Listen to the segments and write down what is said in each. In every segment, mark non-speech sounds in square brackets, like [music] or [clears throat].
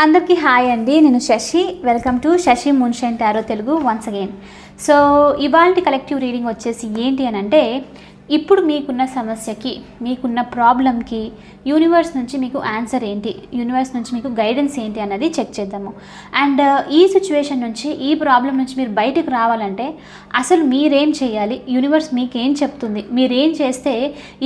అందరికీ హాయ్ అండి. నేను Shashi. Welcome to Shashi mansion tarot Telugu once again so ఇవాళ కలెక్టివ్ రీడింగ్ వచ్చేసి ఏంటి అని అంటే ఇప్పుడు మీకున్న సమస్యకి మీకున్న ప్రాబ్లంకి యూనివర్స్ నుంచి మీకు ఆన్సర్ ఏంటి? యూనివర్స్ నుంచి మీకు గైడెన్స్ ఏంటి అన్నది చెక్ చేద్దాము. అండ్ uh, ఈ సిచ్యువేషన్ నుంచి ఈ ప్రాబ్లం నుంచి మీరు బయటకు రావాలంటే అసలు మీరేం చేయాలి? యూనివర్స్ మీకేం చెప్తుంది? మీరేం చేస్తే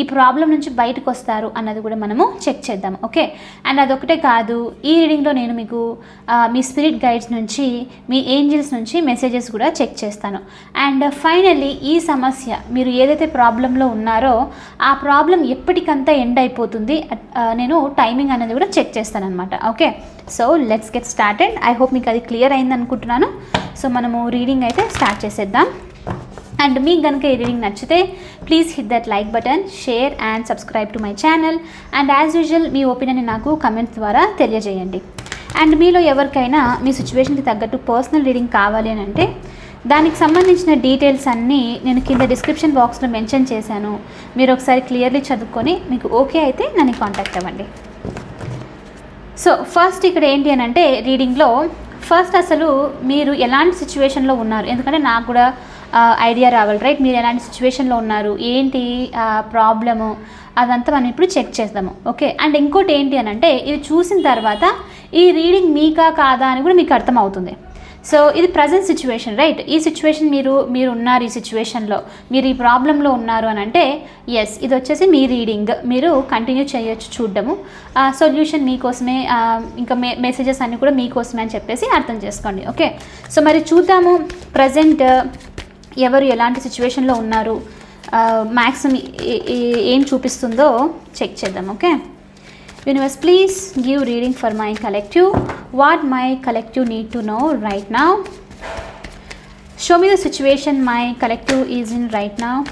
ఈ ప్రాబ్లం నుంచి బయటకు వస్తారు అన్నది కూడా మనము చెక్ చేద్దాం ఓకే? అండ్ అదొకటే కాదు ఈ రీడింగ్లో నేను మీకు uh, మీ స్పిరిట్ గైడ్స్ నుంచి మీ ఏంజిల్స్ నుంచి మెసేజెస్ కూడా చెక్ చేస్తాను. అండ్ ఫైనల్లీ ఈ సమస్య మీరు ఏదైతే ప్రాబ్లంలో ఉన్నారో ఆ ప్రాబ్లం ఎప్పటికంతా ఎండ్ అయిపోతుంది. Uh, నేను టైమింగ్ అనేది కూడా చెక్ చేస్తాను అనమాట okay so let's get started I hope మీకు అది క్లియర్ అయింది అనుకుంటున్నాను. సో మనము రీడింగ్ అయితే స్టార్ట్ చేసేద్దాం. అండ్ మీకు కనుక ఈ రీడింగ్ నచ్చితే please hit that like button share and subscribe to my channel and as usual me opinion నాకు కమెంట్స్ ద్వారా తెలియజేయండి. అండ్ మీలో ఎవరికైనా మీ సిచ్యువేషన్కి తగ్గట్టు పర్సనల్ రీడింగ్ కావాలి అని అంటే దానికి సంబంధించిన డీటెయిల్స్ అన్నీ నేను కింద డిస్క్రిప్షన్ బాక్స్లో మెన్షన్ చేశాను. మీరు ఒకసారి క్లియర్లీ చదువుకొని మీకు ఓకే అయితే నన్ను కాంటాక్ట్ అవ్వండి. సో ఫస్ట్ ఇక్కడ ఏంటి అని అంటే రీడింగ్లో ఫస్ట్ అసలు మీరు ఎలాంటి సిచ్యువేషన్లో ఉన్నారు? ఎందుకంటే నాకు కూడా ఐడియా రావాలి రైట్? మీరు ఎలాంటి సిచ్యువేషన్లో ఉన్నారు? ఏంటి ప్రాబ్లము? అదంతా మనం ఇప్పుడు చెక్ చేద్దాము ఓకే? అండ్ ఇంకోటి ఏంటి అని అంటే ఇది చూసిన తర్వాత ఈ రీడింగ్ మీకా కాదా అని కూడా మీకు అర్థమవుతుంది. సో ఇది ప్రజెంట్ సిచ్యువేషన్ రైట్ ఈ సిచ్యువేషన్ మీరు మీరు ఉన్నారు ఈ సిచ్యువేషన్లో మీరు ఈ ప్రాబ్లంలో ఉన్నారు అని అంటే ఎస్ ఇది వచ్చేసి మీ రీడింగ్ మీరు కంటిన్యూ చేయొచ్చు చూడడము. సొల్యూషన్ మీకోసమే ఇంకా మే మెసేజెస్ అన్నీ కూడా మీకోసమే అని చెప్పేసి అర్థం చేసుకోండి ఓకే సో మరి చూద్దాము ప్రజెంట్ ఎవరు ఎలాంటి సిచ్యువేషన్లో ఉన్నారు? మ్యాక్సిమం ఏం చూపిస్తుందో చెక్ చేద్దాం okay Universe, please give reading for my collective. What my collective need to know right now. Show me the situation my collective is in right now.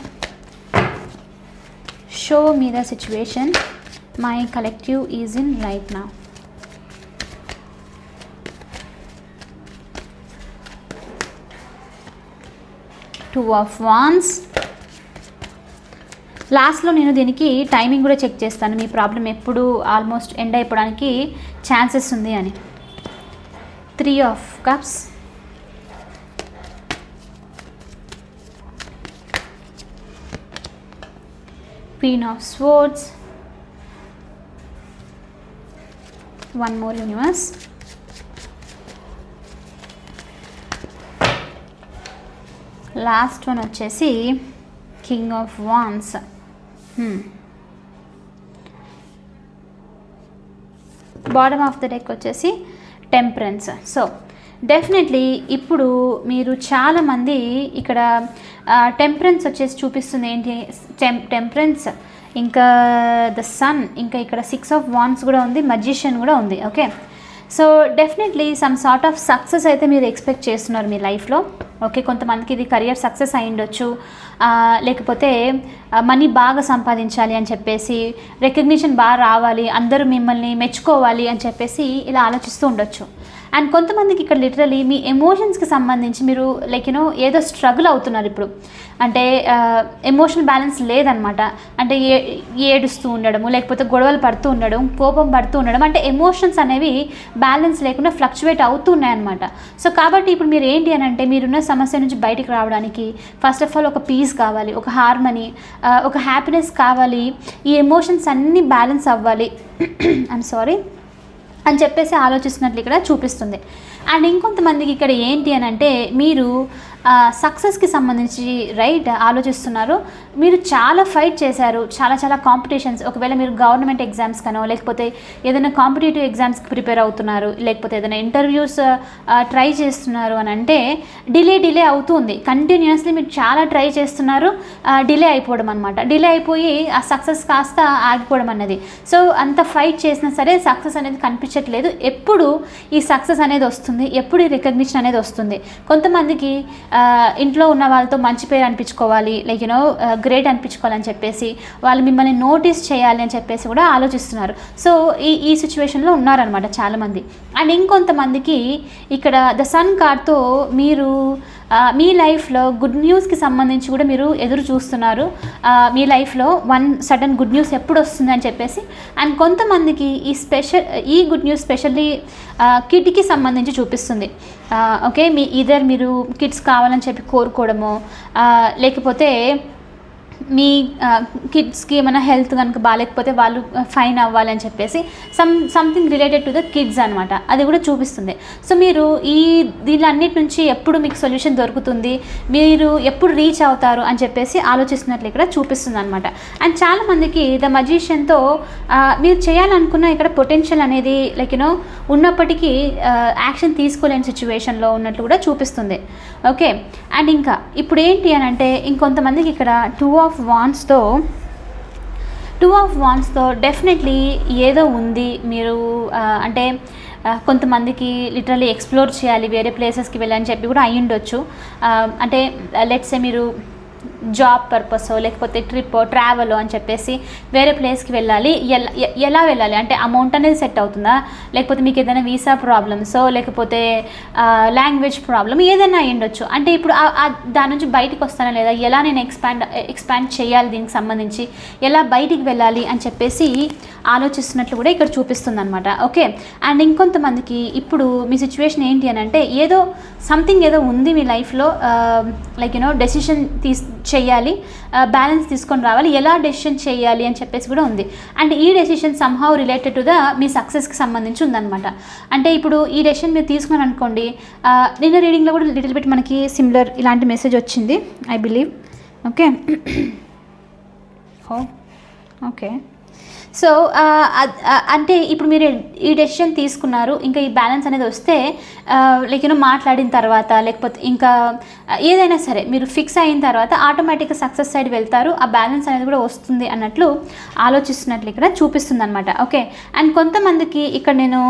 Show me the situation my collective is in right now. Two of Wands. లాస్ట్లో నేను దీనికి timing కూడా check చేస్తాను. మీ problem ఎప్పుడు almost end అయిపోవడానికి chances ఉంది అని. Three of cups queen of swords one more universe last one వచ్చేసి king of wands bottom of the deck వచ్చేసి టెంపరెన్స్ సో డెఫినెట్లీ ఇప్పుడు మీరు చాలామంది ఇక్కడ టెంపరెన్స్ వచ్చేసి చూపిస్తుంది ఏంటి? టెం టెంపరెన్స్ ఇంకా ద సన్ ఇంకా ఇక్కడ సిక్స్ ఆఫ్ వాన్స్ కూడా ఉంది మజిషియన్ కూడా ఉంది okay so definitely some sort of success అయితే మీరు ఎక్స్పెక్ట్ చేస్తున్నారు మీ లైఫ్లో ఓకే కొంతమందికి ఇది కెరియర్ సక్సెస్ అయి ఉండొచ్చు. లేకపోతే మనీ బాగా సంపాదించాలి అని చెప్పేసి రికగ్నిషన్ బాగా రావాలి అందరూ మిమ్మల్ని మెచ్చుకోవాలి అని చెప్పేసి ఇలా ఆలోచిస్తూ ఉండొచ్చు. అండ్ కొంతమందికి ఇక్కడ లిటరలీ మీ ఎమోషన్స్కి సంబంధించి మీరు లైక్ యూనో ఏదో స్ట్రగుల్ అవుతున్నారు ఇప్పుడు. అంటే ఎమోషనల్ బ్యాలెన్స్ లేదనమాట. అంటే ఏ ఏడుస్తూ ఉండడము లేకపోతే గొడవలు పడుతూ ఉండడం కోపం పడుతూ ఉండడం అంటే ఎమోషన్స్ అనేవి బ్యాలెన్స్ లేకుండా ఫ్లక్చువేట్ అవుతూ ఉన్నాయన్నమాట. సో కాబట్టి ఇప్పుడు మీరు ఏంటి అని అంటే మీరున్న సమస్య నుంచి బయటికి రావడానికి ఫస్ట్ ఆఫ్ ఆల్ ఒక పీస్ కావాలి ఒక హార్మనీ ఒక హ్యాపీనెస్ కావాలి ఈ ఎమోషన్స్ అన్నీ బ్యాలెన్స్ అవ్వాలి. [clears throat] ఐఎమ్ సారీ అని చెప్పేసి ఆలోచిస్తున్నట్లు ఇక్కడ చూపిస్తుంది. అండ్ ఇంకొంతమందికి ఇక్కడ ఏంటి అని అంటే మీరు సక్సెస్కి సంబంధించి రైట్ ఆలోచిస్తున్నారు. మీరు చాలా ఫైట్ చేశారు. చాలా చాలా కాంపిటీషన్స్ ఒకవేళ మీరు గవర్నమెంట్ ఎగ్జామ్స్ కనో లేకపోతే ఏదైనా కాంపిటేటివ్ ఎగ్జామ్స్కి ప్రిపేర్ అవుతున్నారు లేకపోతే ఏదైనా ఇంటర్వ్యూస్ ట్రై చేస్తున్నారు అని అంటే డిలే డిలే అవుతుంది. కంటిన్యూస్లీ మీరు చాలా ట్రై చేస్తున్నారు డిలే అయిపోవడం అనమాట డిలే అయిపోయి ఆ సక్సెస్ కాస్త ఆగిపోవడం అన్నది. సో అంత ఫైట్ చేసినా సరే సక్సెస్ అనేది కనిపించట్లేదు. ఎప్పుడు ఈ సక్సెస్ అనేది వస్తుంది? ఎప్పుడు ఈ రికగ్నిషన్ అనేది వస్తుంది. కొంతమందికి ఇంట్లో ఉన్న వాళ్ళతో మంచి పేరు అనిపించుకోవాలి లైక్ యూనో గ్రేట్ అనిపించుకోవాలని చెప్పేసి వాళ్ళు మిమ్మల్ని నోటీస్ చేయాలి అని చెప్పేసి కూడా ఆలోచిస్తున్నారు. సో ఈ ఈ సిచ్యువేషన్లో ఉన్నారనమాట చాలామంది. అండ్ ఇంకొంతమందికి ఇక్కడ ద సన్ కార్డ్తో మీరు మీ లైఫ్లో గుడ్ న్యూస్కి సంబంధించి కూడా మీరు ఎదురు చూస్తున్నారు. మీ లైఫ్లో వన్ సడన్ గుడ్ న్యూస్ ఎప్పుడు వస్తుంది అని చెప్పేసి. అండ్ కొంతమందికి ఈ స్పెషల్ ఈ గుడ్ న్యూస్ స్పెషల్లీ కిడ్కి సంబంధించి చూపిస్తుంది. ఓకే మీ ఇదర్ మీరు కిడ్స్ కావాలని చెప్పి కోరుకోవడము లేకపోతే మీ కిడ్స్కి ఏమైనా హెల్త్ కనుక బాగాలేకపోతే వాళ్ళు ఫైన్ అవ్వాలి అని చెప్పేసి some something related to the kids అనమాట అది కూడా చూపిస్తుంది. సో మీరు ఈ దీనిలన్నిటి నుంచి ఎప్పుడు మీకు సొల్యూషన్ దొరుకుతుంది? మీరు ఎప్పుడు రీచ్ అవుతారు? అని చెప్పేసి ఆలోచిస్తున్నట్లు ఇక్కడ చూపిస్తుంది అనమాట అండ్ చాలామందికి ద మజీషియన్తో మీరు చేయాలనుకున్న ఇక్కడ పొటెన్షియల్ అనేది లైక్ యూనో ఉన్నప్పటికీ యాక్షన్ తీసుకోలేని సిచ్యువేషన్లో ఉన్నట్లు కూడా చూపిస్తుంది. ఓకే అండ్ ఇంకా ఇప్పుడు ఏంటి అని అంటే ఇంకొంతమందికి ఇక్కడ టూ ఆఫ్ ఆఫ్ వాన్స్తో టూ ఆఫ్ వాన్స్తో డెఫినెట్లీ ఏదో ఉంది. మీరు అంటే కొంతమందికి లిటరలీ ఎక్స్ప్లోర్ చేయాలి వేరే ప్లేసెస్కి వెళ్ళని చెప్పి కూడా అయ్యుండొచ్చు. అంటే లెట్సే మీరు జాబ్ పర్పస్ లేకపోతే ట్రిప్ ట్రావెల్ అని చెప్పేసి వేరే ప్లేస్కి వెళ్ళాలి. ఎలా ఎలా వెళ్ళాలి? అంటే అమౌంట్ అనేది సెట్ అవుతుందా? లేకపోతే మీకు ఏదైనా వీసా ప్రాబ్లమ్సో లేకపోతే లాంగ్వేజ్ ప్రాబ్లమ్ ఏదైనా ఉండొచ్చు. అంటే ఇప్పుడు దాని నుంచి బయటికి వస్తానా లేదా? ఎలా నేను ఎక్స్పాండ్ ఎక్స్పాండ్ చేయాలి దీనికి సంబంధించి? ఎలా బయటికి వెళ్ళాలి అని చెప్పేసి ఆలోచిస్తున్నట్లు కూడా ఇక్కడ చూపిస్తుంది అనమాట ఓకే? అండ్ ఇంకొంతమందికి ఇప్పుడు మీ సిచ్యువేషన్ ఏంటి అని అంటే ఏదో సంథింగ్ ఏదో ఉంది మీ లైఫ్లో లైక్ యూనో డెసిషన్ తీస్ చేయాలి బ్యాలెన్స్ తీసుకొని రావాలి ఎలా డెసిషన్ చేయాలి అని చెప్పేసి కూడా ఉంది. అండ్ ఈ decision somehow related to the మీ సక్సెస్కి సంబంధించి ఉందన్నమాట. అంటే ఇప్పుడు ఈ డెసిషన్ మీరు తీసుకున్నారు అనుకోండి నిన్న రీడింగ్లో కూడా లిటిల్ బిట్ మనకి సిమిలర్ ఇలాంటి మెసేజ్ వచ్చింది I believe okay oh okay so అంటే ఇప్పుడు మీరు ఈ డెసిషన్ తీసుకున్నారు ఇంకా ఈ బ్యాలెన్స్ అనేది వస్తే లైక్ యూనో మాట్లాడిన తర్వాత లేకపోతే ఇంకా ఏదైనా సరే మీరు ఫిక్స్ అయిన తర్వాత ఆటోమేటిక్గా సక్సెస్ సైడ్ వెళ్తారు ఆ బ్యాలెన్స్ అనేది కూడా వస్తుంది అన్నట్లు ఆలోచిస్తున్నట్లు ఇక్కడ చూపిస్తుంది అనమాట ఓకే అండ్ కొంతమందికి ఇక్కడ నేను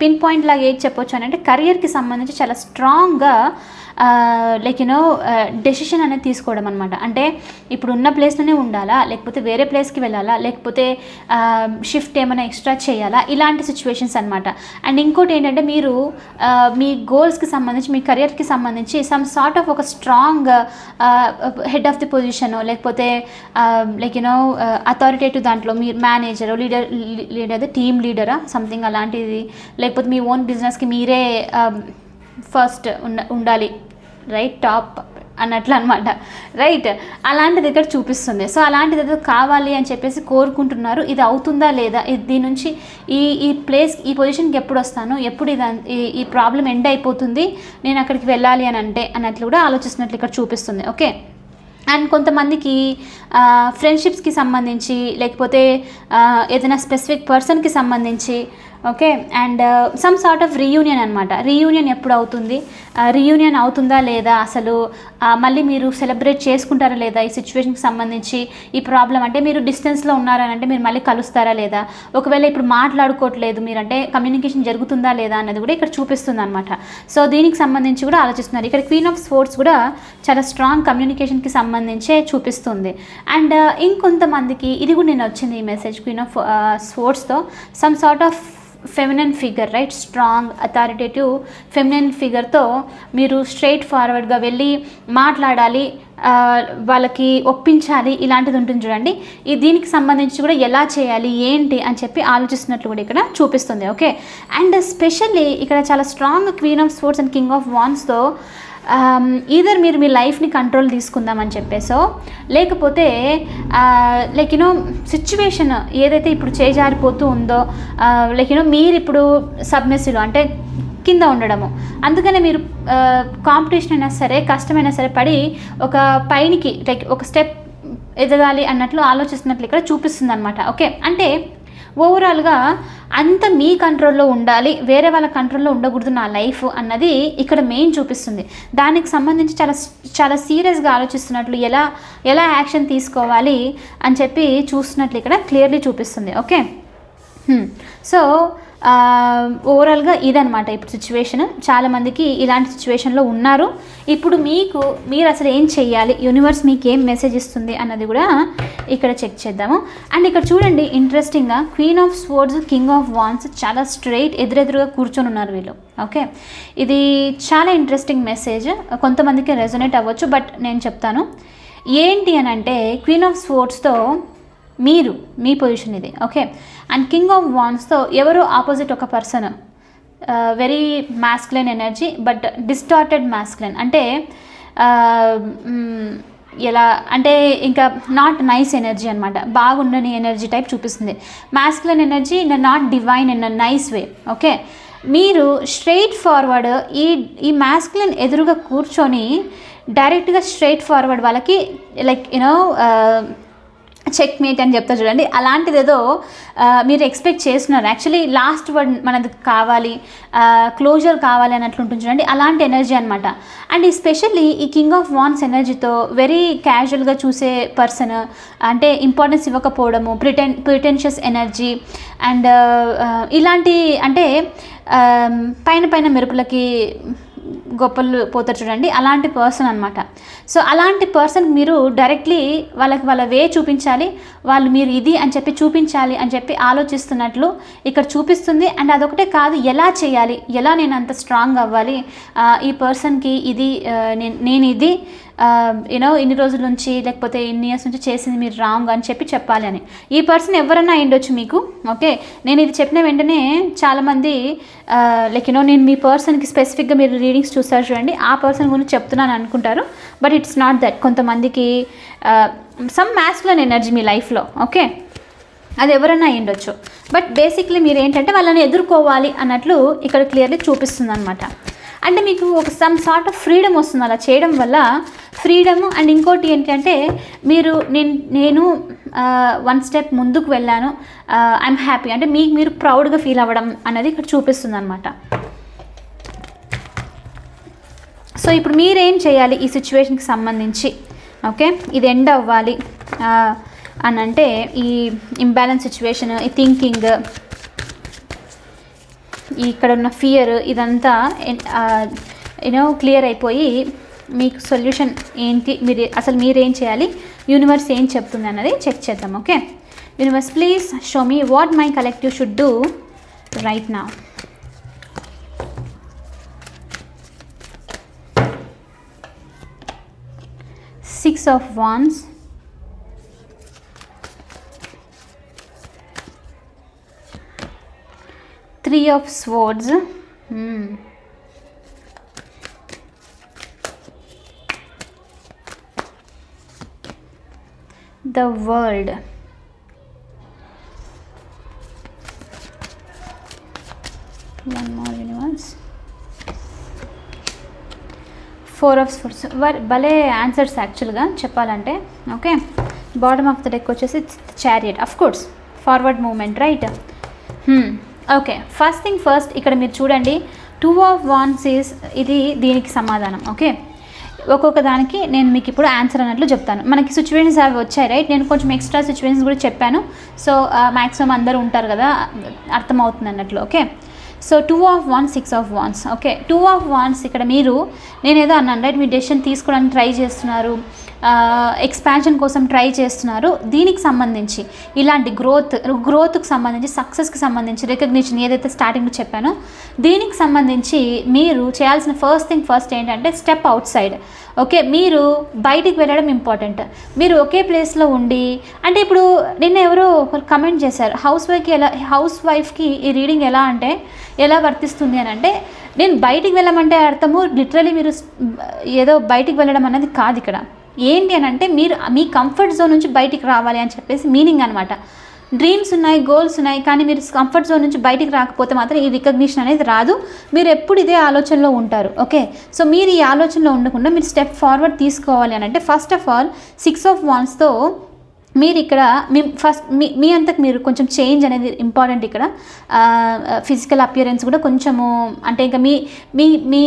పిన్ పాయింట్ లాగా ఏది చెప్పొచ్చు అని అంటే కెరియర్కి సంబంధించి చాలా స్ట్రాంగ్గా లైక్ యూనో డెసిషన్ అనేది తీసుకోవడం అనమాట అంటే ఇప్పుడు ఉన్న ప్లేస్లోనే ఉండాలా లేకపోతే వేరే ప్లేస్కి వెళ్ళాలా లేకపోతే షిఫ్ట్ ఏమైనా ఎక్స్ట్రా చేయాలా? ఇలాంటి సిచ్యువేషన్స్ అనమాట అండ్ ఇంకోటి ఏంటంటే మీరు మీ గోల్స్కి సంబంధించి మీ కెరియర్కి సంబంధించి సమ్ సార్ట్ ఆఫ్ ఒక strong head of the position లేకపోతే లైక్ యూనో అథారిటేటివ్ దాంట్లో మీరు మేనేజర్ లీడర్ లీడర్ టీమ్ లీడరా సంథింగ్ అలాంటిది. లేకపోతే మీ ఓన్ బిజినెస్కి మీరే ఫస్ట్ ఉండ ఉండాలి. రైట్ టాప్ అన్నట్లు అనమాట రైట్. అలాంటిది ఇక్కడ చూపిస్తుంది. సో అలాంటిది ఏదో కావాలి అని చెప్పేసి కోరుకుంటున్నారు. ఇది అవుతుందా లేదా? ఇది దీని నుంచి ఈ ఈ ప్లేస్ ఈ పొజిషన్కి ఎప్పుడు వస్తాను? ఎప్పుడు ఇది ఈ ఈ ప్రాబ్లం ఎండ్ అయిపోతుంది? నేను అక్కడికి వెళ్ళాలి అని అంటే అన్నట్లు కూడా ఆలోచిస్తున్నట్లు ఇక్కడ చూపిస్తుంది. ఓకే? అండ్ కొంతమందికి ఫ్రెండ్షిప్స్కి సంబంధించి లేకపోతే ఏదైనా స్పెసిఫిక్ పర్సన్కి సంబంధించి okay and some sort of reunion అనమాట రీయూనియన్ ఎప్పుడు అవుతుంది? Uh, రీయూనియన్ అవుతుందా లేదా? అసలు uh, మళ్ళీ మీరు సెలబ్రేట్ చేసుకుంటారా లేదా ఈ సిచ్యువేషన్కి సంబంధించి? ఈ ప్రాబ్లం అంటే మీరు డిస్టెన్స్లో ఉన్నారని అంటే మీరు మళ్ళీ కలుస్తారా లేదా? ఒకవేళ ఇప్పుడు మాట్లాడుకోవట్లేదు మీరంటే కమ్యూనికేషన్ జరుగుతుందా లేదా అన్నది కూడా ఇక్కడ చూపిస్తుంది అనమాట సో దీనికి సంబంధించి కూడా ఆలోచిస్తున్నారు. ఇక్కడ క్వీన్ ఆఫ్ స్పోర్ట్స్ కూడా చాలా స్ట్రాంగ్ కమ్యూనికేషన్కి సంబంధించే చూపిస్తుంది. అండ్ uh, ఇంకొంతమందికి ఇది కూడా నేను వచ్చింది ఈ message queen of స్పోర్ట్స్తో some sort of feminine figure right strong authoritative feminine ఫిగర్తో మీరు స్ట్రైట్ ఫార్వర్డ్గా వెళ్ళి మాట్లాడాలి వాళ్ళకి ఒప్పించాలి ఇలాంటిది ఉంటుంది చూడండి. ఈ దీనికి సంబంధించి కూడా ఎలా చేయాలి ఏంటి అని చెప్పి ఆలోచిస్తున్నట్లు కూడా ఇక్కడ చూపిస్తుంది ఓకే? అండ్ స్పెషల్లీ ఇక్కడ చాలా strong queen of swords and king of వాన్స్తో Um, either మీరు మీ లైఫ్ని కంట్రోల్ తీసుకుందామని చెప్పేసో లేకపోతే లైక్ యూనో సిచ్యువేషన్ ఏదైతే ఇప్పుడు చేజారిపోతూ ఉందో లైక్ యూనో మీరు ఇప్పుడు సబ్మెసివ్ అంటే కింద ఉండడము. అందుకనే మీరు uh, కాంపిటీషన్ అయినా సరే కష్టమైనా సరే పడి ఒక పైనికి లైక్ ఒక స్టెప్ ఎదగాలి అన్నట్లు ఆలోచిస్తున్నట్లు ఇక్కడ చూపిస్తుంది అనమాట ఓకే అంటే ఓవరాల్గా అంత మీ కంట్రోల్లో ఉండాలి వేరే వాళ్ళ కంట్రోల్లో ఉండకూడదు నా లైఫ్ అన్నది ఇక్కడ మెయిన్ చూపిస్తుంది. దానికి సంబంధించి చాలా చాలా సీరియస్గా ఆలోచిస్తున్నట్లు ఎలా ఎలా యాక్షన్ తీసుకోవాలి అని చెప్పి చూస్తున్నట్లు ఇక్కడ క్లియర్లీ చూపిస్తుంది. ఓకే? సో ఓవరాల్గా ఇదనమాట ఇప్పుడు సిచ్యువేషన్ చాలామందికి ఇలాంటి సిచ్యువేషన్లో ఉన్నారు. ఇప్పుడు మీకు మీరు అసలు ఏం చేయాలి యూనివర్స్ మీకు ఏం మెసేజ్ ఇస్తుంది అన్నది కూడా ఇక్కడ చెక్ చేద్దాము. అండ్ ఇక్కడ చూడండి ఇంట్రెస్టింగ్గా queen of sports king of wands చాలా స్ట్రైట్ ఎదురెదురుగా కూర్చొని ఉన్నారు వీళ్ళు. ఓకే ఇది చాలా ఇంట్రెస్టింగ్ మెసేజ్ కొంతమందికి రెజొనేట్ అవ్వచ్చు బట్ నేను చెప్తాను. ఏంటి అని అంటే క్వీన్ ఆఫ్ స్పోర్ట్స్తో మీరు మీ పొజిషన్ ఇది. ఓకే అండ్ కింగ్ ఆఫ్ వాన్స్తో ఎవరు ఆపోజిట్ ఒక person very masculine energy but distorted masculine అంటే uh, mm, ఎలా అంటే ఇంకా నాట్ నైస్ ఎనర్జీ అనమాట బాగుండని ఎనర్జీ టైప్ చూపిస్తుంది. Masculine energy in not divine in nice way okay మీరు స్ట్రైట్ ఫార్వర్డ్ ఈ ఈ మాస్క్లైన్ ఎదురుగా కూర్చొని డైరెక్ట్గా స్ట్రైట్ ఫార్వర్డ్ వాళ్ళకి like you know uh, checkmate అని చెప్తా చూడండి. అలాంటిది ఏదో మీరు ఎక్స్పెక్ట్ చేస్తున్నారు. యాక్చువల్లీ లాస్ట్ వర్డ్ మనది కావాలి క్లోజర్ కావాలి అన్నట్లు ఉంటుంది చూడండి. అలాంటి ఎనర్జీ అనమాట అండ్ ఎస్పెషల్లీ ఈ కింగ్ ఆఫ్ వాన్స్ ఎనర్జీతో వెరీ క్యాజువల్గా చూసే పర్సన్ అంటే ఇంపార్టెన్స్ ఇవ్వకపోవడము ప్రిటెన్ ప్రిటెన్షియస్ ఎనర్జీ అండ్ ఇలాంటి అంటే పైన పైన మెరుపులకి గొప్పలు పోతారు చూడండి. అలాంటి పర్సన్ అనమాట సో అలాంటి పర్సన్ మీరు డైరెక్ట్లీ వాళ్ళకి వాళ్ళ వే చూపించాలి. వాళ్ళు మీరు ఇది అని చెప్పి చూపించాలి అని చెప్పి ఆలోచిస్తున్నట్లు ఇక్కడ చూపిస్తుంది. అండ్ అదొకటే కాదు ఎలా చేయాలి? ఎలా నేను అంత స్ట్రాంగ్ అవ్వాలి? ఈ పర్సన్కి ఇది నేను నేను ఇది Um, యూనో ఇన్ని రోజుల నుంచి లేకపోతే ఇన్ని ఇయర్స్ నుంచి చేసింది మీరు రాంగ్ అని చెప్పి చెప్పాలి అని. ఈ పర్సన్ ఎవరన్నా అయ్యుండొచ్చు మీకు ఓకే నేను ఇది చెప్పిన వెంటనే చాలామంది uh, లైక్ యూనో నేను మీ పర్సన్కి స్పెసిఫిక్గా మీరు రీడింగ్స్ చూస్తారు చూడండి ఆ పర్సన్ గురించి చెప్తున్నాను అనుకుంటారు. బట్ ఇట్స్ నాట్ దట్ కొంతమందికి సమ్ మ్యాస్కులన్ ఎనర్జీ మీ లైఫ్లో ఓకే అది ఎవరైనా అయ్యుండొచ్చు బట్ బేసిక్లీ మీరు ఏంటంటే వాళ్ళని ఎదుర్కోవాలి అన్నట్లు ఇక్కడ క్లియర్లీ చూపిస్తుంది అనమాట అంటే మీకు ఒక సమ్ సార్ట్ ఆఫ్ ఫ్రీడమ్ వస్తుంది అలా చేయడం వల్ల. ఫ్రీడమ్ అండ్ ఇంకోటి ఏంటంటే మీరు నేను నేను వన్ స్టెప్ ముందుకు వెళ్ళాను. ఐఎమ్ హ్యాపీ అంటే మీకు మీరు ప్రౌడ్గా ఫీల్ అవ్వడం అనేది ఇక్కడ చూపిస్తుంది అనమాట సో ఇప్పుడు మీరేం చేయాలి ఈ సిచ్యువేషన్కి సంబంధించి? ఓకే ఇది ఎండ్ అవ్వాలి. అని అంటే ఈ ఇంబ్యాలెన్స్ సిచ్యువేషన్ ఈ థింకింగ్ ఇక్కడ ఉన్న ఫియర్ ఇదంతా యూనో క్లియర్ అయిపోయి మీకు సొల్యూషన్ ఏంటి మీరు అసలు మీరేం చేయాలి యూనివర్స్ ఏం చెప్తుంది అన్నది చెక్ చేద్దాం okay universe please show me what my collective should do right నా six of wands three of swords the world one more universe four of swords భలే ఆన్సర్స్ యాక్చువల్గా చెప్పాలంటే okay bottom of the deck వచ్చేసి chariot of course forward movement right okay first thing first ఇక్కడ మీరు చూడండి. Two of wands is ఇది దీనికి సమాధానం ఓకే ఒక్కొక్క దానికి నేను మీకు ఇప్పుడు ఆన్సర్ అన్నట్లు చెప్తాను. మనకి సిచ్యువేషన్స్ అవి వచ్చాయి రైట్ నేను కొంచెం ఎక్స్ట్రా సిచ్యువేషన్స్ కూడా చెప్పాను. సో మ్యాక్సిమం అందరూ ఉంటారు కదా అర్థమవుతుంది అన్నట్లు okay so two of one six of wands okay two of wands ఇక్కడ మీరు నేను ఏదో అన్నాను రైట్ మీ డెసిషన్ తీసుకోవడానికి ట్రై చేస్తున్నారు. ఎక్స్పాన్షన్ కోసం ట్రై చేస్తున్నారు. దీనికి సంబంధించి ఇలాంటి గ్రోత్ గ్రోత్కి సంబంధించి సక్సెస్కి సంబంధించి రికగ్నిషన్ ఏదైతే స్టార్టింగ్లో చెప్పానో దీనికి సంబంధించి మీరు చేయాల్సిన ఫస్ట్ థింగ్ ఫస్ట్ ఏంటంటే స్టెప్ అవుట్ సైడ్ ఓకే మీరు బయటికి వెళ్ళడం ఇంపార్టెంట్ మీరు ఒకే ప్లేస్లో ఉండి అంటే ఇప్పుడు నిన్న ఎవరో ఒకరు కమెంట్ చేశారు హౌస్ వైఫ్కి ఎలా హౌస్ వైఫ్కి ఈ రీడింగ్ ఎలా అంటే ఎలా వర్తిస్తుంది అని అంటే నేను బయటికి వెళ్ళమంటే అర్థము లిటరలీ మీరు ఏదో బయటికి వెళ్ళడం అనేది కాదు ఇక్కడ. ఏంటి అని అంటే మీరు మీ కంఫర్ట్ జోన్ నుంచి బయటికి రావాలి అని చెప్పేసి మీనింగ్ అనమాట డ్రీమ్స్ ఉన్నాయి గోల్స్ ఉన్నాయి కానీ మీరు కంఫర్ట్ జోన్ నుంచి బయటికి రాకపోతే మాత్రం ఈ రికగ్నిషన్ అనేది రాదు. మీరు ఎప్పుడు ఇదే ఆలోచనలో ఉంటారు ఓకే సో మీరు ఈ ఆలోచనలో ఉండకుండా మీరు స్టెప్ ఫార్వర్డ్ తీసుకోవాలి అని అంటే first of all six of వాన్స్తో మీరు ఇక్కడ మీ ఫస్ట్ మీ మీ అంతకు మీరు కొంచెం చేంజ్ అనేది ఇంపార్టెంట్ ఇక్కడ. ఫిజికల్ అపియరెన్స్ కూడా కొంచెము అంటే ఇంకా మీ మీ మీ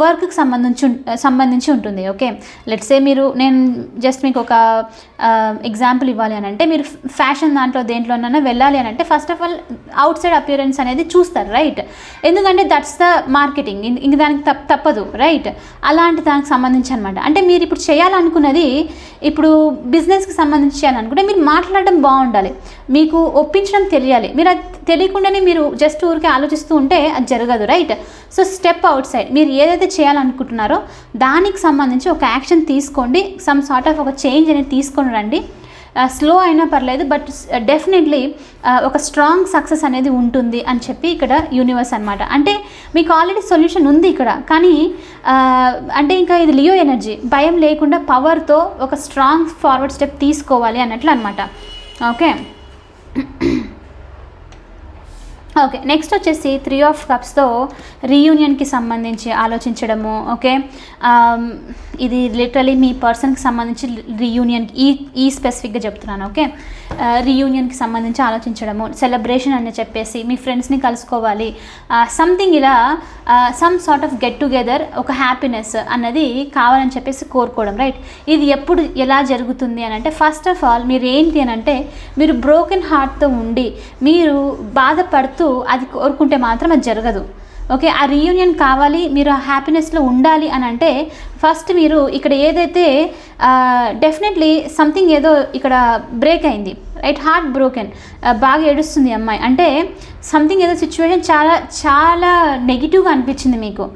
వర్క్కి సంబంధించి ఉం- సంబంధించి ఉంటుంది ఓకే? లెట్సే మీరు నేను జస్ట్ మీకు ఒక ఎగ్జాంపుల్ ఇవ్వాలి అని అంటే మీరు ఫ్యాషన్ దాంట్లో దేంట్లోనైనా వెళ్ళాలి అని అంటే first of all outside appearance అనేది చూస్తారు రైట్ ఎందుకంటే దట్స్ ద మార్కెటింగ్ ఇంక దానికి తప్ప తప్పదు రైట్ అలాంటి దానికి సంబంధించి అనమాట అంటే మీరు ఇప్పుడు చేయాలనుకున్నది ఇప్పుడు బిజినెస్కి సంబంధించి అనుకుంటే మీరు మాట్లాడడం బాగుండాలి. మీకు ఒప్పించడం తెలియాలి. మీరు అది తెలియకుండానే మీరు జస్ట్ ఊరికే ఆలోచిస్తూ ఉంటే అది జరగదు right so step outside మీరు ఏదైతే చేయాలనుకుంటున్నారో దానికి సంబంధించి ఒక యాక్షన్ తీసుకోండి. సమ్ సార్ట్ ఆఫ్ ఒక చేంజ్ అనేది తీసుకొని రండి. స్లో అయినా పర్లేదు బట్ డెఫినెట్లీ uh, ఒక స్ట్రాంగ్ సక్సెస్ అనేది ఉంటుంది అని చెప్పి ఇక్కడ యూనివర్స్ అనమాట అంటే మీకు ఆల్రెడీ సొల్యూషన్ ఉంది ఇక్కడ కానీ అంటే ఇంకా ఇది లియో ఎనర్జీ భయం లేకుండా పవర్తో ఒక స్ట్రాంగ్ ఫార్వర్డ్ స్టెప్ తీసుకోవాలి అన్నట్లు అనమాట ఓకే? ఓకే నెక్స్ట్ వచ్చేసి త్రీ ఆఫ్ కప్స్తో రీయూనియన్కి సంబంధించి ఆలోచించడము ఓకే? ఇది లిటరలీ మీ పర్సన్కి సంబంధించి రీయూనియన్ ఈ ఈ స్పెసిఫిక్గా చెప్తున్నాను ఓకే? రీయూనియన్కి సంబంధించి ఆలోచించడము సెలబ్రేషన్ అని చెప్పేసి మీ ఫ్రెండ్స్ని కలుసుకోవాలి. సంథింగ్ ఇలా some sort of get together ఒక హ్యాపీనెస్ అన్నది కావాలని చెప్పేసి కోరుకోవడం రైట్ ఇది ఎప్పుడు ఎలా జరుగుతుంది అని అంటే ఫస్ట్ ఆఫ్ ఆల్ మీరు ఏంటి అని అంటే మీరు బ్రోకెన్ హార్ట్తో ఉండి మీరు బాధపడుతూ అది కోరుకుంటే మాత్రం అది జరగదు. ఓకే ఆ రీయూనియన్ కావాలి మీరు ఆ హ్యాపీనెస్లో ఉండాలి అని అంటే ఫస్ట్ మీరు ఇక్కడ ఏదైతే డెఫినెట్లీ సంథింగ్ ఏదో ఇక్కడ బ్రేక్ అయింది. రైట్ హార్ట్ బ్రోకెన్ బాగా ఏడుస్తుంది అమ్మాయి. అంటే సంథింగ్ ఏదో సిచ్యువేషన్ చాలా చాలా నెగిటివ్గా అనిపించింది మీకు.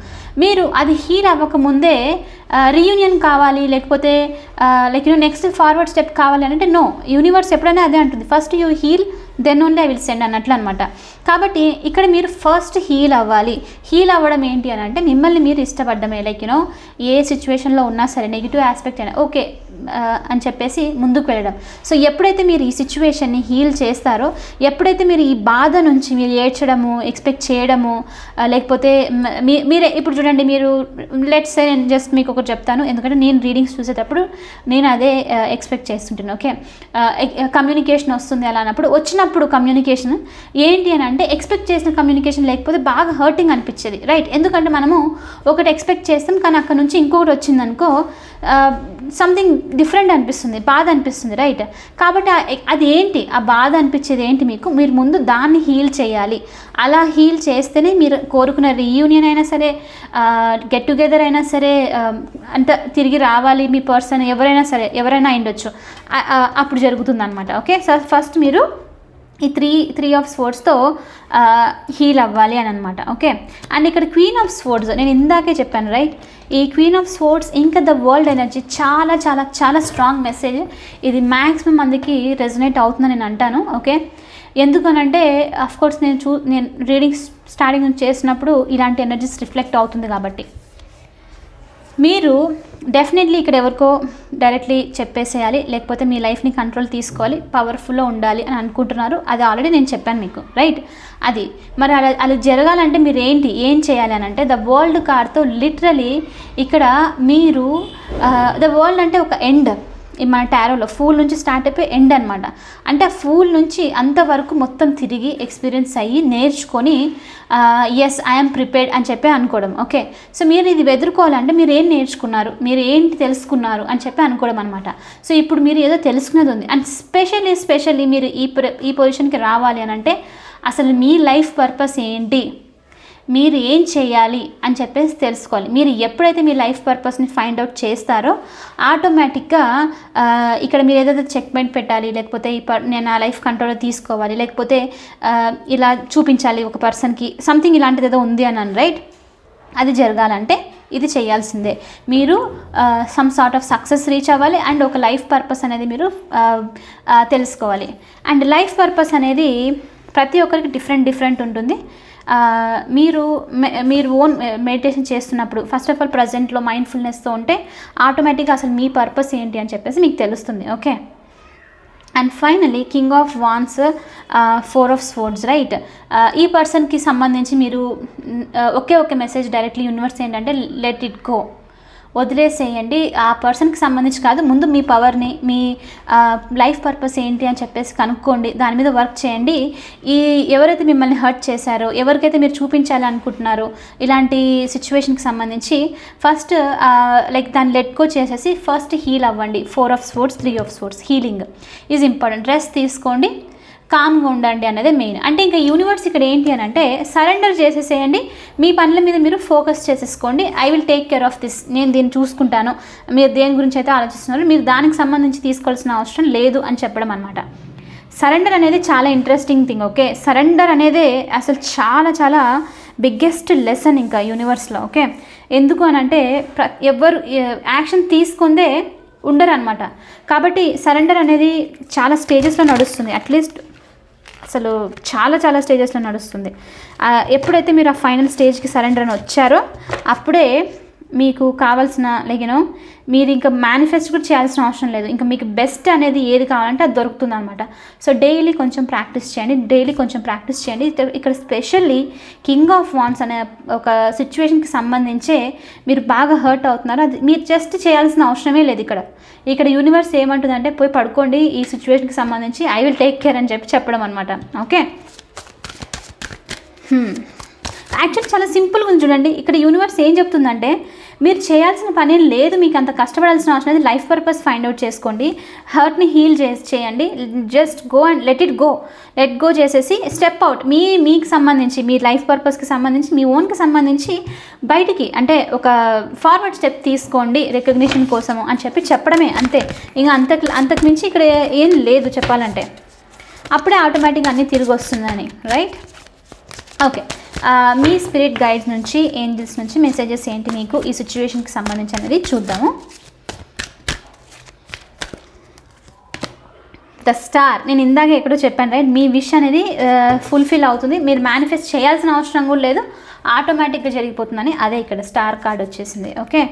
మీరు అది హీల్ అవ్వకముందే రీయూనియన్ కావాలి లేకపోతే like you next forward step కావాలి అని అంటే నో యూనివర్స్ ఎప్పుడైనా అదే అంటుంది. First you heal then only I will send అన్నట్లు అనమాట కాబట్టి ఇక్కడ మీరు ఫస్ట్ హీల్ అవ్వాలి. హీల్ అవ్వడం ఏంటి అని అంటే మిమ్మల్ని మీరు ఇష్టపడడమే లైక్ యూనో ఏ సిచ్యువేషన్లో ఉన్నా సరే నెగిటివ్ ఆస్పెక్ట్ అయినా ఓకే అని చెప్పేసి ముందుకు వెళ్ళడం. సో ఎప్పుడైతే మీరు ఈ సిచ్యువేషన్ని హీల్ చేస్తారో ఎప్పుడైతే మీరు ఈ బాధ నుంచి మీరు ఏడ్చడము ఎక్స్పెక్ట్ చేయడము లేకపోతే మీ మీరే ఇప్పుడు చూడండి మీరు లెట్స్ సే నేను జస్ట్ మీకు ఒకటి చెప్తాను. ఎందుకంటే నేను రీడింగ్స్ చూసేటప్పుడు నేను అదే ఎక్స్పెక్ట్ చేస్తుంటాను ఓకే కమ్యూనికేషన్ వస్తుంది అలా అన్నప్పుడు వచ్చిన వచ్చినప్పుడు కమ్యూనికేషన్ ఏంటి అని అంటే ఎక్స్పెక్ట్ చేసిన కమ్యూనికేషన్ లేకపోతే బాగా హర్టింగ్ అనిపించేది రైట్ ఎందుకంటే మనము ఒకటి ఎక్స్పెక్ట్ చేస్తాం కానీ అక్కడ నుంచి ఇంకొకటి వచ్చిందనుకో సంథింగ్ డిఫరెంట్ అనిపిస్తుంది బాధ అనిపిస్తుంది రైట్ కాబట్టి అది ఏంటి? ఆ బాధ అనిపించేది ఏంటి మీకు? మీరు ముందు దాన్ని హీల్ చేయాలి. అలా హీల్ చేస్తేనే మీరు కోరుకున్న రీయూనియన్ అయినా సరే గెట్ టుగెదర్ అయినా సరే అంత తిరిగి రావాలి మీ పర్సన్ ఎవరైనా సరే ఎవరైనా అయిండొచ్చు అప్పుడు జరుగుతుంది అనమాట ఓకే సార్ ఫస్ట్ మీరు ఈ త్రీ త్రీ ఆఫ్ స్పోర్ట్స్తో హీల్ అవ్వాలి అని అనమాట ఓకే అండ్ ఇక్కడ క్వీన్ ఆఫ్ స్పోర్ట్స్ నేను ఇందాకే చెప్పాను రైట్ ఈ క్వీన్ ఆఫ్ స్పోర్ట్స్ ఇంకా ద వరల్డ్ ఎనర్జీ చాలా చాలా చాలా స్ట్రాంగ్ మెసేజ్ ఇది మ్యాక్సిమం మందికి రెజనేట్ అవుతుందని నేను అంటాను ఓకే ఎందుకనంటే అఫ్ కోర్స్ నేను చూ నేను రీడింగ్ స్టార్టింగ్ చేసినప్పుడు ఇలాంటి ఎనర్జీస్ రిఫ్లెక్ట్ అవుతుంది కాబట్టి. మీరు డెఫినెట్లీ ఇక్కడ ఎవరికో డైరెక్ట్లీ చెప్పేసేయాలి లేకపోతే మీ లైఫ్ని కంట్రోల్ తీసుకోవాలి పవర్ఫుల్లో ఉండాలి అని అనుకుంటున్నారు. అది ఆల్రెడీ నేను చెప్పాను మీకు రైట్ అది. మరి అలా అలా జరగాలంటే మీరు ఏంటి ఏం చేయాలి అని అంటే ద వరల్డ్ కార్డ్తో లిటరలీ ఇక్కడ మీరు uh, ద వరల్డ్ అంటే ఒక ఎండ్ మన టారోలో ఫూల్ నుంచి స్టార్ట్ అయిపోయి ఎండ్ అనమాట అంటే ఆ ఫూల్ నుంచి అంతవరకు మొత్తం తిరిగి ఎక్స్పీరియన్స్ అయ్యి నేర్చుకొని ఎస్ ఐఎమ్ ప్రిపేర్డ్ అని చెప్పి అనుకోవడం ఓకే సో మీరు ఇది ఎదుర్కోవాలంటే మీరు ఏం నేర్చుకున్నారు? మీరు ఏంటి తెలుసుకున్నారు? అని చెప్పి అనుకోవడం అనమాట సో ఇప్పుడు మీరు ఏదో తెలుసుకునేది ఉంది. అండ్ స్పెషల్లీ స్పెషల్లీ మీరు ఈ ఈ పొజిషన్కి రావాలి అని అంటే అసలు మీ లైఫ్ పర్పస్ ఏంటి? మీరు ఏం చేయాలి అని చెప్పేసి తెలుసుకోవాలి. మీరు ఎప్పుడైతే మీ లైఫ్ పర్పస్ని ఫైండ్ అవుట్ చేస్తారో ఆటోమేటిక్గా ఇక్కడ మీరు ఏదైతే చెక్మెంట్ పెట్టాలి లేకపోతే ఈ నేను ఆ లైఫ్ కంట్రోల్ తీసుకోవాలి లేకపోతే ఇలా చూపించాలి ఒక పర్సన్కి సంథింగ్ ఇలాంటిది ఏదో ఉంది అని రైట్? అది జరగాలంటే ఇది చేయాల్సిందే. మీరు some sort of success reach అవ్వాలి అండ్ ఒక లైఫ్ పర్పస్ అనేది మీరు తెలుసుకోవాలి. అండ్ లైఫ్ పర్పస్ అనేది ప్రతి ఒక్కరికి డిఫరెంట్ డిఫరెంట్ ఉంటుంది. మీరు మీరు ఓన్ మెడిటేషన్ చేస్తున్నప్పుడు ఫస్ట్ ఆఫ్ ఆల్ ప్రజెంట్లో మైండ్ఫుల్నెస్తో ఉంటే ఆటోమేటిక్గా అసలు మీ పర్పస్ ఏంటి అని చెప్పేసి మీకు తెలుస్తుంది okay and finally king of wands four of swords right ఈ పర్సన్కి సంబంధించి మీరు ఒకే ఒకే మెసేజ్ డైరెక్ట్లీ యూనివర్స్ ఏంటంటే లెట్ ఇట్ గో వదిలేసేయండి. ఆ పర్సన్కి సంబంధించి కాదు ముందు మీ పవర్ని మీ లైఫ్ పర్పస్ ఏంటి అని చెప్పేసి కనుక్కోండి. దాని మీద వర్క్ చేయండి. ఈ ఎవరైతే మిమ్మల్ని హర్ట్ చేశారో ఎవరికైతే మీరు చూపించాలి అనుకుంటున్నారో ఇలాంటి సిచ్యువేషన్కి సంబంధించి ఫస్ట్ లైక్ దాన్ని లెట్ గో చేసేసి ఫస్ట్ హీల్ అవ్వండి. Four of swords three of swords healing is important rest తీసుకోండి. కామ్గా ఉండండి అన్నదే మెయిన్. అంటే ఇంకా యూనివర్స్ ఇక్కడ ఏంటి అని అంటే సరెండర్ చేసేసేయండి. మీ పనుల మీద మీరు ఫోకస్ చేసేసుకోండి. I will take care of this. నేను దీన్ని చూసుకుంటాను. మీరు దేని గురించి అయితే ఆలోచిస్తున్నారు మీరు దానికి సంబంధించి తీసుకోవాల్సిన అవసరం లేదు అని చెప్పడం అనమాట సరెండర్ అనేది చాలా ఇంట్రెస్టింగ్ థింగ్ ఓకే? సరెండర్ అనేది అసలు చాలా చాలా బిగ్గెస్ట్ లెసన్ ఇంకా యూనివర్స్లో ఓకే? ఎందుకు అని అంటే ప్ర ఎవరు యాక్షన్ తీసుకుందే ఉండరు అనమాట కాబట్టి సరెండర్ అనేది చాలా స్టేజెస్లో నడుస్తుంది. అట్లీస్ట్ అసలు చాలా చాలా స్టేజెస్లో నడుస్తుంది. ఎప్పుడైతే మీరు ఆ ఫైనల్ స్టేజ్కి సరెండర్ అని వచ్చారో అప్పుడే మీకు కావాల్సిన లైక్ యూనో మీరు ఇంకా మేనిఫెస్ట్ కూడా చేయాల్సిన అవసరం లేదు. ఇంకా మీకు బెస్ట్ అనేది ఏది కావాలంటే అది దొరుకుతుంది అనమాట సో డైలీ కొంచెం ప్రాక్టీస్ చేయండి. డైలీ కొంచెం ప్రాక్టీస్ చేయండి. ఇక్కడ- స్పెషల్లీ కింగ్ ఆఫ్ వాన్స్ అనే ఒక సిచ్యువేషన్కి సంబంధించే మీరు బాగా హర్ట్ అవుతున్నారు. అది మీరు జస్ట్ చేయాల్సిన అవసరమే లేదు ఇక్కడ. ఇక్కడ యూనివర్స్ ఏమంటుందంటే పోయి పడుకోండి ఈ సిచ్యువేషన్కి సంబంధించి ఐ విల్ టేక్ కేర్ అని చెప్పి చెప్పడం అనమాట ఓకే యాక్చువల్లీ చాలా సింపుల్గా ఉంది చూడండి. ఇక్కడ యూనివర్స్ ఏం చెప్తుందంటే మీరు చేయాల్సిన పని లేదు మీకు అంత కష్టపడాల్సిన అవసరం లేదు లైఫ్ పర్పస్ ఫైండ్ అవుట్ చేసుకోండి. హర్ట్ని హీల్ చేసి చేయండి. Just go and let it go let go చేసేసి స్టెప్ అవుట్ మీ మీకు సంబంధించి మీ లైఫ్ పర్పస్కి సంబంధించి మీ ఓన్కి సంబంధించి బయటికి అంటే ఒక ఫార్వర్డ్ స్టెప్ తీసుకోండి రికగ్నిషన్ కోసము అని చెప్పి చెప్పడమే అంతే. ఇంకా అంతకు అంతకు మించి ఇక్కడ ఏం లేదు చెప్పాలంటే. అప్పుడే ఆటోమేటిక్గా అన్నీ తిరిగి వస్తుందని రైట్ ఓకే మీ స్పిరిట్ గైడ్స్ నుంచి ఏంజిల్స్ నుంచి మెసేజెస్ ఏంటి మీకు? ఈ సిచ్యువేషన్కి సంబంధించి అనేది చూద్దాము. ద స్టార్ నేను ఇందాక ఎక్కడో చెప్పాను రైట్ మీ విష్ అనేది ఫుల్ఫిల్ అవుతుంది. మీరు మేనిఫెస్ట్ చేయాల్సిన అవసరం కూడా లేదు. ఆటోమేటిక్గా జరిగిపోతుందని అదే ఇక్కడ స్టార్ కార్డ్ వచ్చేసింది ఓకే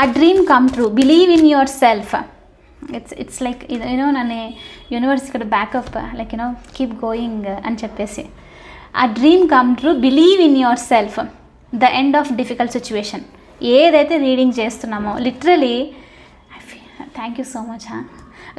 ఆ dream come true believe in yourself it's it's like you know నన్ను యూనివర్స్ ఇక్కడ backup like you know keep going అని చెప్పేసి. ఆ dream come true believe in yourself the end of difficult situation ఏదైతే reading చేస్తున్నామో literally thank you so much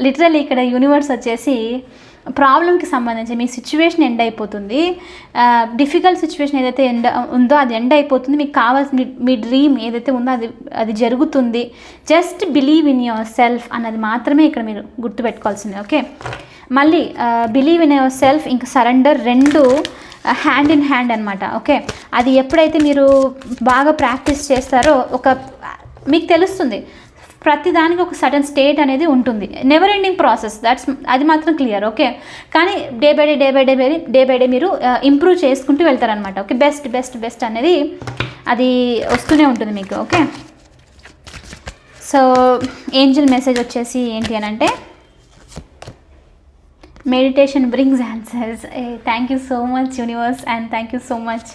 literally ఇక్కడ universe వచ్చేసి ప్రాబ్లంకి సంబంధించి మీ సిచ్యువేషన్ ఎండ్ అయిపోతుంది. Uh, డిఫికల్ట్ సిచ్యువేషన్ ఏదైతే ఎండ్ ఉందో అది ఎండ్ అయిపోతుంది. మీకు కావాల్సిన మీ- మీ డ్రీమ్ ఏదైతే ఉందో అది అది జరుగుతుంది. Just believe in yourself అన్నది మాత్రమే ఇక్కడ మీరు గుర్తుపెట్టుకోవాల్సింది ఓకే మళ్ళీ బిలీవ్ ఇన్ యువర్ సెల్ఫ్ ఇంకా సరెండర్ రెండు హ్యాండ్ ఇన్ హ్యాండ్ అనమాట ఓకే అది ఎప్పుడైతే మీరు బాగా ప్రాక్టీస్ చేస్తారో ఒక మీకు తెలుస్తుంది. ప్రతి దానికి ఒక సడన్ స్టేట్ అనేది ఉంటుంది. నెవర్ ఎండింగ్ ప్రాసెస్ దట్స్ అది మాత్రం క్లియర్ ఓకే కానీ day by day day by day by day by day మీరు ఇంప్రూవ్ చేసుకుంటూ వెళ్తారనమాట ఓకే బెస్ట్ బెస్ట్ బెస్ట్ అనేది అది వస్తూనే ఉంటుంది మీకు. ఓకే సో ఏంజిల్ మెసేజ్ వచ్చేసి ఏంటి అని అంటే meditation brings answers thank you so much universe and thank you so much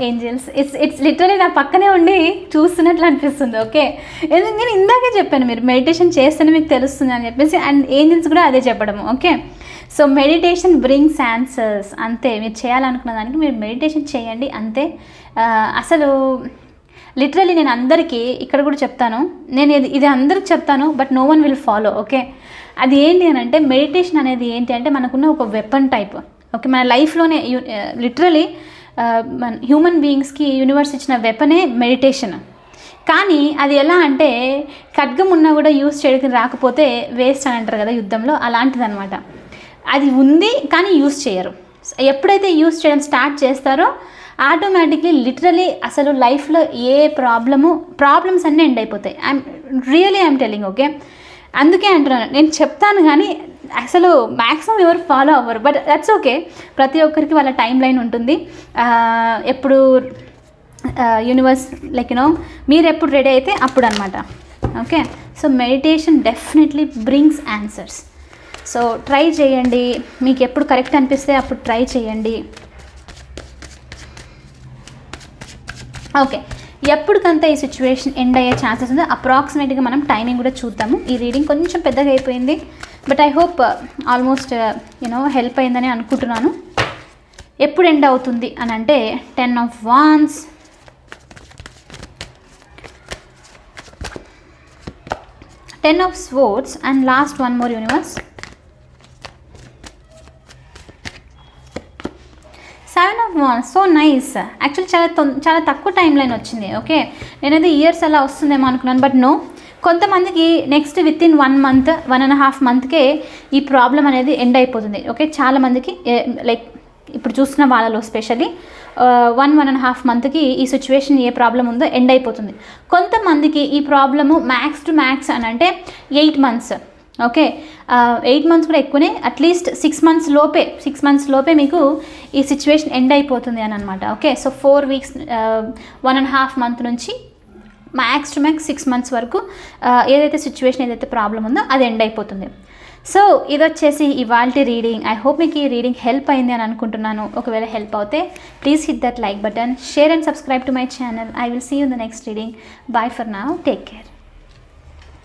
angels it's it's literally నా పక్కనే ఉండి చూస్తున్నట్లు అనిపిస్తుంది ఓకే ఎందుకంటే నేను ఇందాకే చెప్పాను మీరు మెడిటేషన్ చేస్తేనే మీకు తెలుస్తుంది అని చెప్పేసి అండ్ ఏంజల్స్ కూడా అదే చెప్పడం okay so meditation brings answers అంతే మీరు చేయాలనుకున్న దానికి మీరు మెడిటేషన్ చేయండి అంతే. Uh, అసలు లిటరలీ నేను అందరికీ ఇక్కడ కూడా చెప్తాను. నేను ఇది ఇది అందరికి చెప్తాను but no one will follow okay అది ఏంటి అని అంటే మెడిటేషన్ అనేది ఏంటి అంటే మనకున్న ఒక వెపన్ టైప్ ఓకే మన లైఫ్లోనే లిటరలీ మన హ్యూమన్ బీయింగ్స్కి యూనివర్స్ ఇచ్చిన వెపనే మెడిటేషన్ కానీ అది ఎలా అంటే ఖడ్గం ఉన్నా కూడా యూస్ చేయడానికి రాకపోతే వేస్ట్ అని అంటారు కదా యుద్ధంలో అలాంటిది అనమాట అది ఉంది కానీ యూస్ చేయరు. ఎప్పుడైతే యూస్ చేయడం స్టార్ట్ చేస్తారో ఆటోమేటిక్లీ లిటరలీ అసలు లైఫ్లో ఏ ప్రాబ్లము ప్రాబ్లమ్స్ అన్నీ ఎండ్ అయిపోతాయి. I'm really I'm telling okay? అందుకే అంటున్నాను. నేను చెప్తాను కానీ అసలు మ్యాక్సిమం ఎవరు ఫాలో అవ్వరు. But that's okay. ప్రతి ఒక్కరికి వాళ్ళ టైం లైన్ ఉంటుంది. ఎప్పుడు యూనివర్స్ లైక్ యూనో మీరు ఎప్పుడు రెడీ అయితే అప్పుడు అనమాట okay? So meditation definitely brings answers. So try చేయండి. మీకు ఎప్పుడు కరెక్ట్ అనిపిస్తే అప్పుడు ట్రై చేయండి. ఓకే. ఎప్పటికంతా ఈ సిచ్యువేషన్ ఎండ్ అయ్యే ఛాన్సెస్ ఉందో. అప్రాక్సిమేట్గా మనం టైమింగ్ కూడా చూద్దాము. ఈ రీడింగ్ కొంచెం పెద్దగా అయిపోయింది. But I hope almost you know help అయిందని అనుకుంటున్నాను. ఎప్పుడు ఎండ్ అవుతుంది అని అంటే ten of wands ten of swords and last one more universe seven of one so nice actually చాలా తొం చాలా తక్కువ టైం లైన్ వచ్చింది. ఓకే నేనైతే ఇయర్స్ అలా వస్తుందేమో అనుకున్నాను. బట్ నో కొంతమందికి next within one month one and half మంత్కే ఈ ప్రాబ్లం అనేది ఎండ్ అయిపోతుంది. ఓకే చాలామందికి లైక్ ఇప్పుడు చూస్తున్న వాళ్ళలో specially one one and half మంత్కి ఈ సిచ్యువేషన్ ఏ ప్రాబ్లం ఉందో ఎండ్ అయిపోతుంది. కొంతమందికి ఈ ప్రాబ్లము మ్యాక్స్ టు మ్యాక్స్ అని అంటే eight months okay. Eight months కూడా ఎక్కువనే అట్లీస్ట్ సిక్స్ మంత్స్ లోపే సిక్స్ మంత్స్ లోపే మీకు ఈ సిచ్యువేషన్ ఎండ్ అయిపోతుంది అని అనమాట okay so four weeks one and half month నుంచి max to max six months వరకు ఏదైతే సిచ్యువేషన్ ఏదైతే ప్రాబ్లం ఉందో అది ఎండ్ అయిపోతుంది. సో ఇది వచ్చేసి ఇవాల్టి రీడింగ్ ఐ హోప్ మీకు ఈ రీడింగ్ హెల్ప్ అయింది అని అనుకుంటున్నాను. ఒకవేళ హెల్ప్ అవుతే please hit that like button share and subscribe to my channel I will see you the next reading bye for now take care